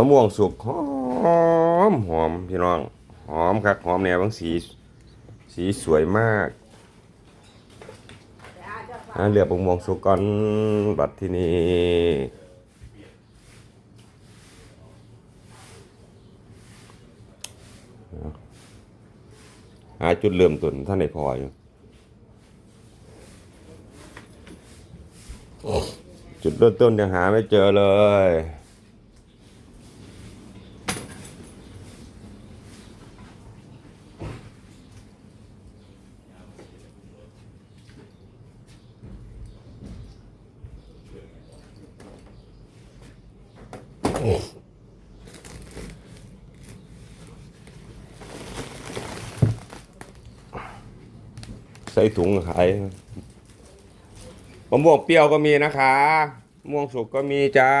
มะม่วงสุกหอมหอมพี่น้อง หอมครับหอมแนวบางสี สีสวยมากอะเลือกมะม่วงสุกก่อนบัดที่นี่หาจุดเริ่มต้นท่านในพออยู่จุดเริ่มต้นยังหาไม่เจอเลย ใส่ถุงขายมะม่วงเปรี้ยวก็มีนะคะมะม่วงสุกก็มีจ้า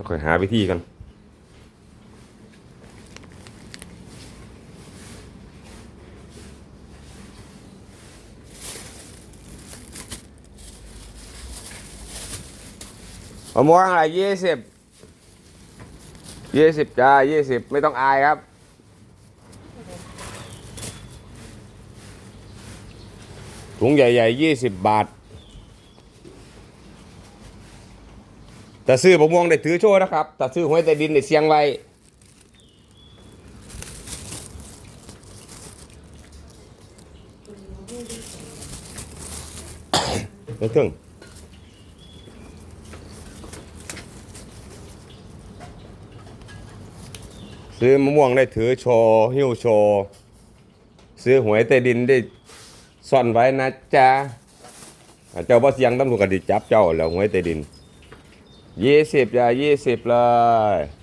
ต้องคอยหาวิธีกันมะม่วงอะไรยี่สิบยี่สิบจ้ายี่สิบไม่ต้องอายครับ ถุงใหญ่ๆยี่สิบบาท แต่ซื้อมะม่วงได้ถือโชว์นะครับแต่ซื้อหวยใต้ดินได้เสียงไว้ไม่ถึงซื้อมะม่วงได้ถือโชว์หิ้วโชว์ซื้อหวยใต้ดินได้ซ่อนไว้นะจ๊ะเจ้าบ่เสียงตำรวจก็ดิจับเจ้าแล้วหวยใต้ดิน ยี่สิบจ้ะยี่สิบเลย